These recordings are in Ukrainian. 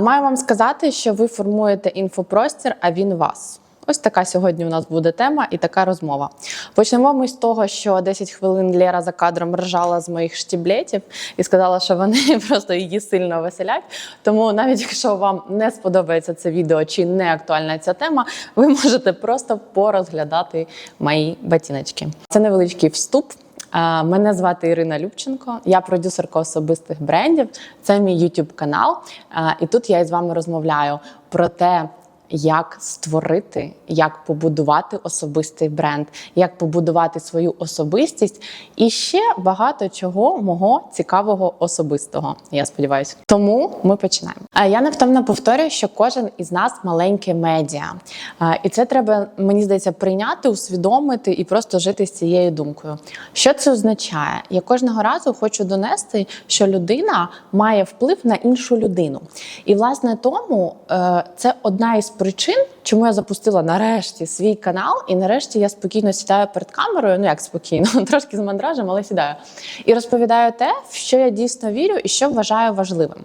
Маю вам сказати, що ви формуєте інфопростір, а він вас. Ось така сьогодні у нас буде тема і така розмова. Почнемо ми з того, що 10 хвилин Лера за кадром ржала з моїх штіблетів і сказала, що вони просто її сильно веселять. Тому навіть якщо вам не сподобається це відео чи не актуальна ця тема, ви можете просто порозглядати мої ботиночки. Це невеличкий вступ. Мене звати Ірина Любченко, я продюсерка особистих брендів. Це мій YouTube канал. І тут я із вами розмовляю про те, як створити, як побудувати особистий бренд, як побудувати свою особистість і ще багато чого мого цікавого особистого. Я сподіваюся. Тому ми починаємо. А я невтомно повторюю, що кожен із нас маленьке медіа, і це треба, мені здається, прийняти, усвідомити і просто жити з цією думкою. Що це означає? Я кожного разу хочу донести, що людина має вплив на іншу людину. І власне тому е, це одна із причин, чому я запустила нарешті свій канал, і нарешті я спокійно сідаю перед камерою. Ну як спокійно, трошки з мандражем, але сідаю. І розповідаю те, в що я дійсно вірю і що вважаю важливим.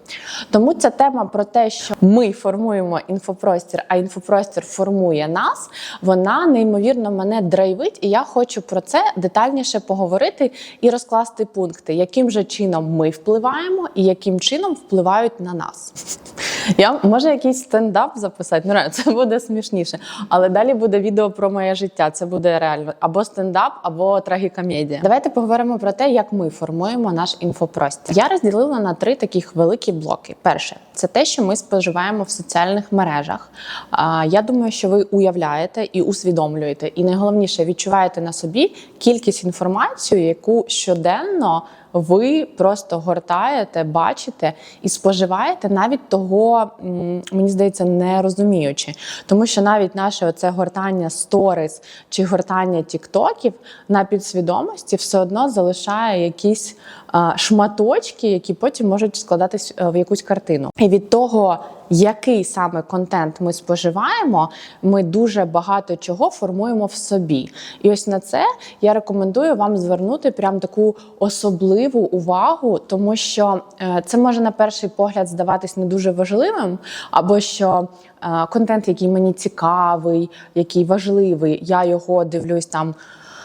Тому ця тема про те, що ми формуємо інфопростір, а інфопростір формує нас, вона неймовірно мене драйвить, і я хочу про це детальніше поговорити і розкласти пункти, яким же чином ми впливаємо і яким чином впливають на нас. Я може якийсь стендап записати. Ну, це буде смішніше. Але далі буде відео про моє життя. Це буде реально або стендап, або трагікомедія. Давайте поговоримо про те, як ми формуємо наш інфопростір. Я розділила на три таких великі блоки. Перше, це те, що ми споживаємо в соціальних мережах. Я думаю, що ви уявляєте і усвідомлюєте, і найголовніше відчуваєте на собі кількість інформації, яку щоденно ви просто гортаєте, бачите і споживаєте навіть того, мені здається, не розуміючи. Тому що навіть наше оце гортання сторіс чи гортання тіктоків на підсвідомості все одно залишає якісь шматочки, які потім можуть складатись е, в якусь картину. І від того, який саме контент ми споживаємо, ми дуже багато чого формуємо в собі. І ось на це я рекомендую вам звернути прям таку особливу увагу, тому що е, це може на перший погляд здаватись не дуже важливим, або що е, контент, який мені цікавий, який важливий, я його дивлюсь там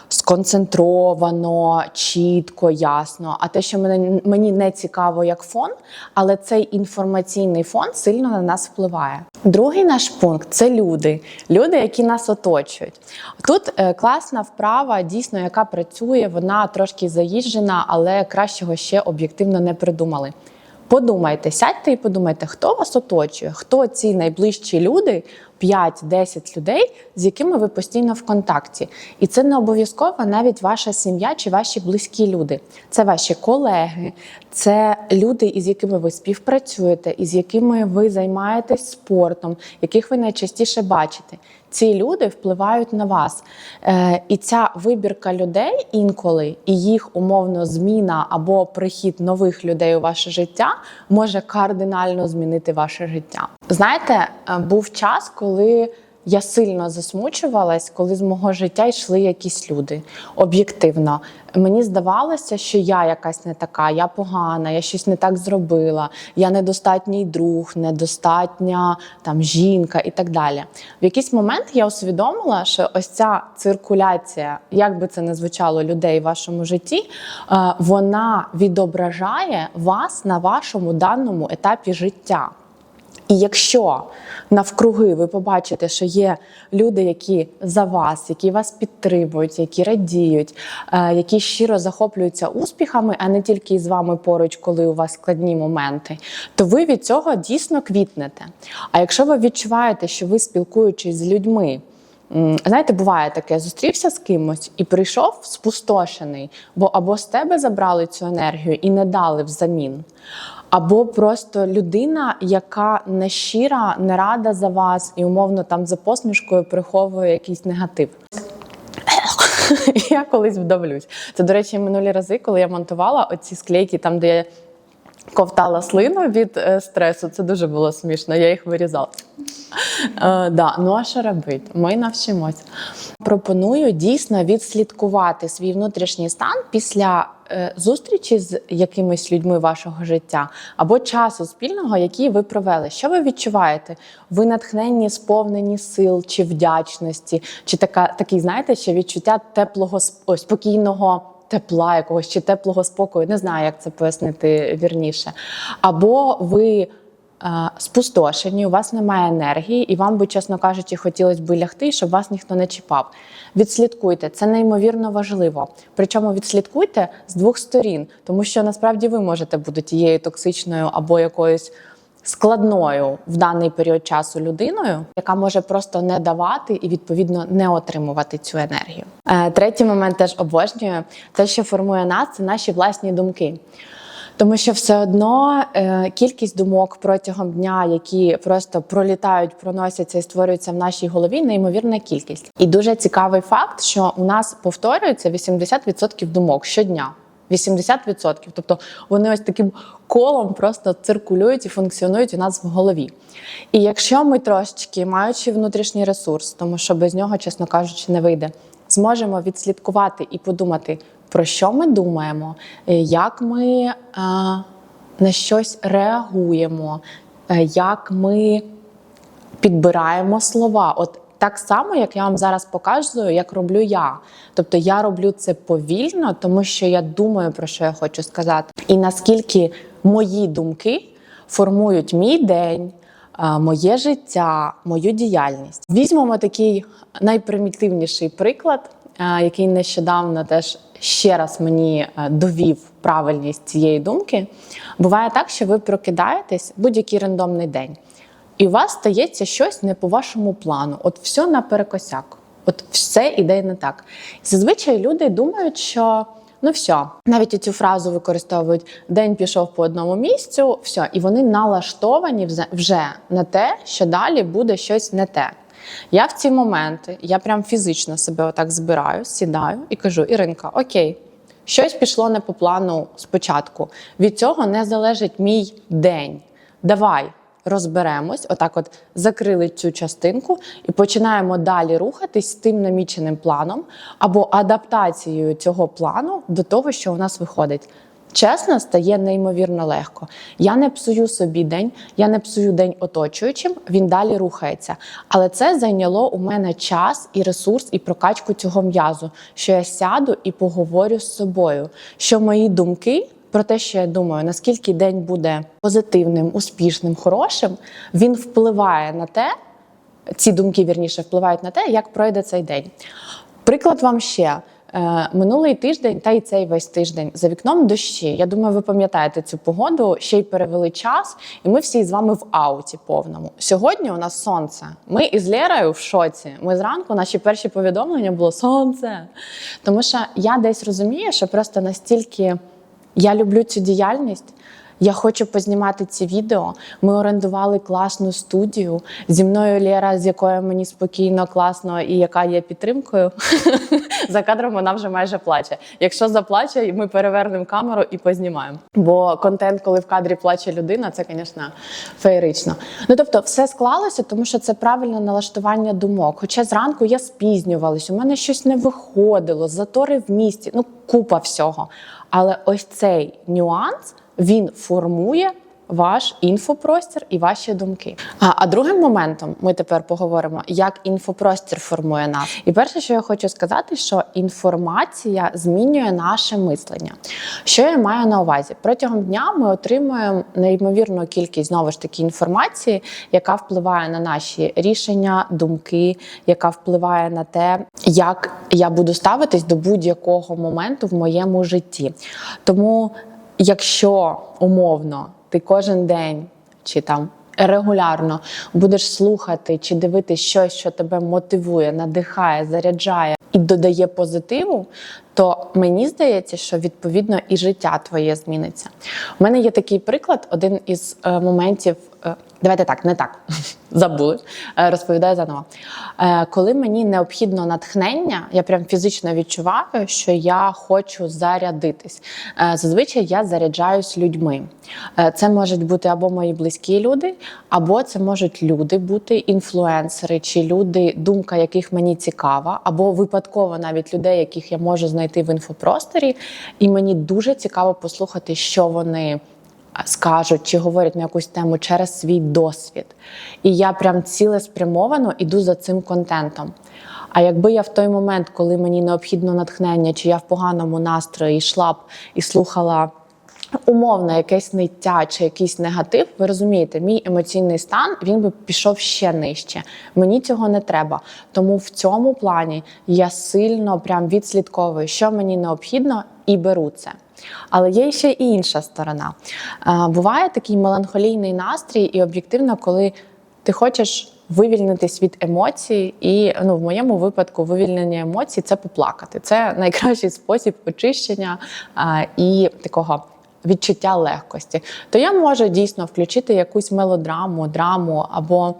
сконцентровано, чітко, ясно. А те, що мене мені не цікаво як фон, але цей інформаційний фон сильно на нас впливає. Другий наш пункт це люди, люди, які нас оточують. Тут е, класна вправа, дійсно, яка працює, вона трошки заїжджена, але кращого ще об'єктивно не придумали. Подумайте, сядьте і подумайте, хто вас оточує, хто ці найближчі люди, 5-10 людей, з якими ви постійно в контакті. І це не обов'язково навіть ваша сім'я чи ваші близькі люди. Це ваші колеги, це люди, із якими ви співпрацюєте, із якими ви займаєтесь спортом, яких ви найчастіше бачите. Ці люди впливають на вас. Е, і ця вибірка людей інколи, і їх умовно зміна або прихід нових людей у ваше життя може кардинально змінити ваше життя. Знаєте, е, був час, коли я сильно засмучувалась, коли з мого життя йшли якісь люди. Об'єктивно, мені здавалося, що я якась не така, я погана, я щось не так зробила, я недостатній друг, недостатня там жінка і так далі. В якийсь момент я усвідомила, що ось ця циркуляція, як би це не звучало людей в вашому житті, е, вона відображає вас на вашому даному етапі життя. І якщо навкруги ви побачите, що є люди, які за вас, які вас підтримують, які радіють, е, які щиро захоплюються успіхами, а не тільки з вами поруч, коли у вас складні моменти, то ви від цього дійсно квітнете. А якщо ви відчуваєте, що ви спілкуючись з людьми, знаєте, буває таке: зустрівся з кимось і прийшов спустошений, бо або з тебе забрали цю енергію і не дали взамін. Або просто людина, яка не щира, не рада за вас і умовно там за посмішкою приховує якийсь негатив. Я колись вдавлюсь. Це, до речі, минулі рази, коли я монтувала оці склейки, там, де я ковтала слину від е, стресу, це дуже було смішно, я їх вирізала. Е, да. Ну а що робити? Ми навчимось. Пропоную дійсно відслідкувати свій внутрішній стан після е, зустрічі з якимись людьми вашого життя або часу спільного, який ви провели. Що ви відчуваєте? Ви натхненні, сповнені сил чи вдячності, чи така, такий, знаєте, ще відчуття теплого, спокійного. Тепла якогось чи теплого спокою, не знаю, як це пояснити вірніше. Або ви спустошені, у вас немає енергії, і вам би, чесно кажучи, хотілося б лягти, щоб вас ніхто не чіпав. Відслідкуйте, це неймовірно важливо. Причому відслідкуйте з двох сторін, тому що насправді ви можете бути тією токсичною або якоюсь складною в даний період часу людиною, яка може просто не давати і відповідно не отримувати цю енергію. Е, Третій момент теж обожнюю. Те, що формує нас, це наші власні думки. Тому що все одно е, кількість думок протягом дня, які просто пролітають, проносяться і створюються в нашій голові, неймовірна кількість. І дуже цікавий факт, що у нас повторюється 80% думок щодня. 80%. Тобто вони ось таким колом просто циркулюють і функціонують у нас в голові. І якщо ми трошечки, маючи внутрішній ресурс, тому що без нього, чесно кажучи, не вийде, зможемо відслідкувати і подумати, про що ми думаємо, е, як ми на щось реагуємо, е, як ми підбираємо слова. От так само, як я вам зараз показую, як роблю я. Тобто я роблю це повільно, тому що я думаю, про що я хочу сказати. І наскільки мої думки формують мій день, моє життя, мою діяльність. Візьмемо такий найпримітивніший приклад, який нещодавно теж ще раз мені е, довів правильність цієї думки. Буває так, що ви прокидаєтесь будь-який рандомний день. І у вас стається щось не по вашому плану. От все наперекосяк. От все іде не так. Зазвичай люди думають, що ну все, навіть цю фразу використовують день пішов по одному місцю, все, і вони налаштовані вже- вже на те, що далі буде щось не те. Я в ці моменти, я прям фізично себе отак збираю, сідаю і кажу: Іринка, окей, щось пішло не по плану спочатку. Від цього не залежить мій день. Давай розберемось, отак, от закрили цю частинку і починаємо далі рухатись з тим наміченим планом або адаптацією цього плану до того, що у нас виходить. Чесно, стає неймовірно легко. Я не псую собі день, я не псую день оточуючим, він далі рухається. Але це зайняло у мене час і ресурс, і прокачку цього м'язу, що я сяду і поговорю з собою, що мої думки про те, що я думаю, наскільки день буде позитивним, успішним, хорошим, він впливає на те, ці думки вірніше впливають на те, як пройде цей день. Приклад вам ще. Е, Минулий тиждень, та й цей весь тиждень за вікном дощі. Я думаю, ви пам'ятаєте цю погоду. Ще й перевели час, і ми всі з вами в ауті повному. Сьогодні у нас сонце. Ми із Лєрою в шоці. Ми зранку наші перші повідомлення було сонце. Тому що я десь розумію, що просто настільки я люблю цю діяльність. Я хочу познімати ці відео. Ми орендували класну студію зі мною Лєра, з якою мені спокійно, класно і яка є підтримкою. За кадром вона вже майже плаче. Якщо заплаче, ми перевернемо камеру і познімаємо. Бо контент, коли в кадрі плаче людина, це, звісно, феєрично. Ну тобто, все склалося, тому що це правильне налаштування думок. Хоча зранку я спізнювалась, у мене щось не виходило, затори в місті, ну купа всього. Але ось цей нюанс він формує ваш інфопростір і ваші думки. А, а другим моментом ми тепер поговоримо, як інфопростір формує нас. І перше, що я хочу сказати, що інформація змінює наше мислення. Що я маю на увазі? Протягом дня ми отримуємо неймовірну кількість знову ж таки інформації, яка впливає на наші рішення, думки, яка впливає на те, як я буду ставитись до будь-якого моменту в моєму житті. Тому якщо умовно ти кожен день чи там регулярно будеш слухати чи дивитися щось, що тебе мотивує, надихає, заряджає і додає позитиву, то мені здається, що відповідно і життя твоє зміниться. У мене є такий приклад, один із е, моментів. Давайте так, не так забули. Е, Розповідаю заново. Е, Коли мені необхідно натхнення, я прям фізично відчуваю, що я хочу зарядитись. Е, Зазвичай я заряджаюсь людьми. Це можуть бути або мої близькі люди, або це можуть люди бути, інфлюенсери чи люди, думка яких мені цікава, або випадково навіть людей, яких я можу знайти в інфопросторі. І мені дуже цікаво послухати, що вони скажуть чи говорять на якусь тему через свій досвід. І я прям цілеспрямовано іду за цим контентом. А якби я в той момент, коли мені необхідно натхнення, чи я в поганому настрої йшла б і слухала умовно якесь ниття чи якийсь негатив, ви розумієте, мій емоційний стан він би пішов ще нижче. Мені цього не треба. Тому в цьому плані я сильно прям відслідковую, що мені необхідно, і беру це. Але є ще і інша сторона. Е, Буває такий меланхолійний настрій, і об'єктивно, коли ти хочеш вивільнитись від емоцій, і ну, в моєму випадку вивільнення емоцій це поплакати. Це найкращий спосіб очищення е, і такого. Відчуття легкості, то я можу дійсно включити якусь мелодраму, драму або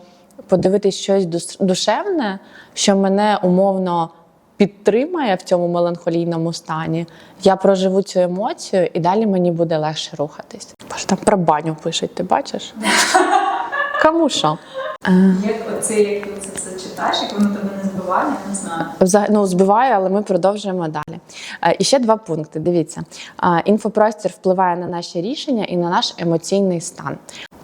подивитись щось душевне, що мене умовно підтримає в цьому меланхолійному стані. Я проживу цю емоцію, і далі мені буде легше рухатись. Боже, там про баню пишуть, ти бачиш? Кому що? Як оце, як ти це все читаєш, як воно тебе не збиває, я не знаю. Взаг- Ну, збиває, але ми продовжуємо далі. Е, І ще два пункти. Дивіться, Е, інфопростір впливає на наші рішення і на наш емоційний стан.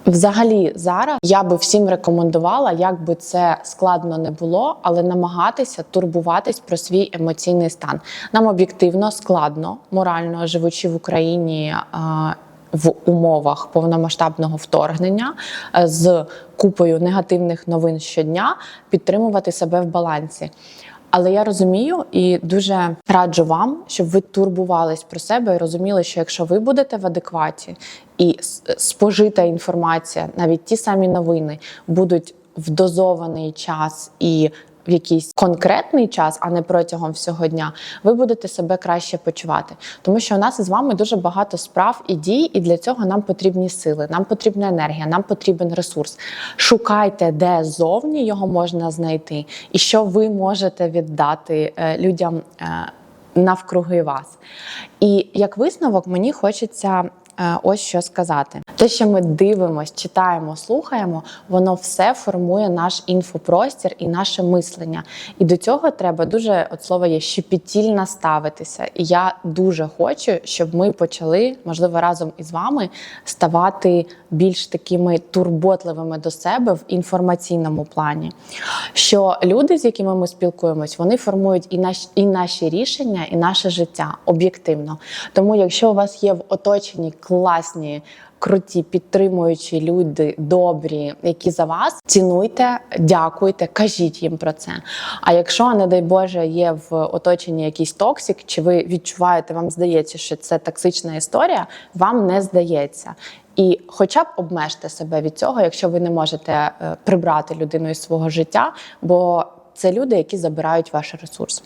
Взагалі, зараз я би всім рекомендувала, як би це складно не було, але намагатися турбуватись про свій емоційний стан. Нам об'єктивно складно, морально живучи в Україні. е, В умовах повномасштабного вторгнення е, з купою негативних новин щодня підтримувати себе в балансі. Але я розумію і дуже раджу вам, щоб ви турбувались про себе і розуміли, що якщо ви будете в адекваті і спожита інформація, навіть ті самі новини, будуть в дозований час і в якийсь конкретний час, а не протягом всього дня, ви будете себе краще почувати. Тому що у нас із вами дуже багато справ і дій, і для цього нам потрібні сили, нам потрібна енергія, нам потрібен ресурс. Шукайте, де зовні його можна знайти, і що ви можете віддати е, людям. е, Навкруги вас. І як висновок, мені хочеться е, ось що сказати: те, що ми дивимося, читаємо, слухаємо, воно все формує наш інфопростір і наше мислення. І до цього треба дуже от слово є щепетільно ставитися. І я дуже хочу, щоб ми почали, можливо, разом із вами ставати більш такими турботливими до себе в інформаційному плані. Що люди, з якими ми спілкуємось, вони формують і наші, і наші рішення, і наше життя об'єктивно. Тому, якщо у вас є в оточенні класні. Круті підтримуючі люди, добрі, які за вас цінуйте, дякуйте, кажіть їм про це. А якщо, не дай Боже, є в оточенні якийсь токсик, чи ви відчуваєте, вам здається, що це токсична історія, вам не здається. І хоча б обмежте себе від цього, якщо ви не можете е, прибрати людину із свого життя, бо це люди, які забирають ваш ресурс.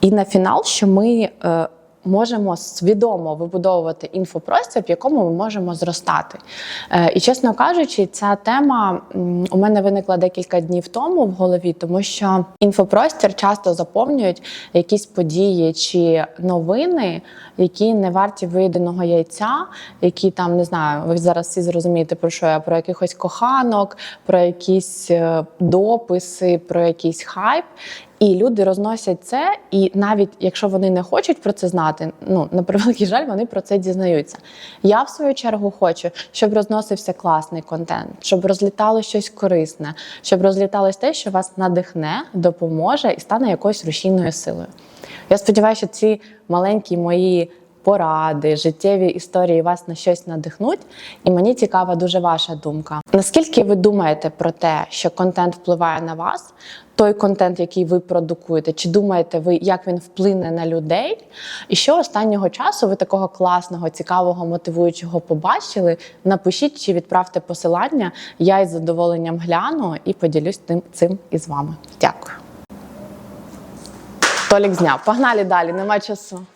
І на фінал, що ми е, можемо свідомо вибудовувати інфопростір, в якому ми можемо зростати. Е, і чесно кажучи, ця тема у мене виникла декілька днів тому в голові, тому що інфопростір часто заповнюють якісь події чи новини, які не варті виєденого яйця, які там не знаю, ви зараз всі зрозумієте про що я про якихось коханок, про якісь е, дописи, про якийсь хайп. І люди розносять це, і навіть якщо вони не хочуть про це знати, ну на превеликий жаль, вони про це дізнаються. Я в свою чергу хочу, щоб розносився класний контент, щоб розлітало щось корисне, щоб розліталось те, що вас надихне, допоможе і стане якоюсь рушійною силою. Я сподіваюся, що ці маленькі мої поради, життєві історії вас на щось надихнуть. І мені цікава дуже ваша думка. Наскільки ви думаєте про те, що контент впливає на вас? Той контент, який ви продукуєте, чи думаєте ви, як він вплине на людей? І що останнього часу ви такого класного, цікавого, мотивуючого побачили? Напишіть чи відправте посилання. Я із задоволенням гляну і поділюсь тим цим із вами. Дякую. Толік зняв. Погнали далі, нема часу.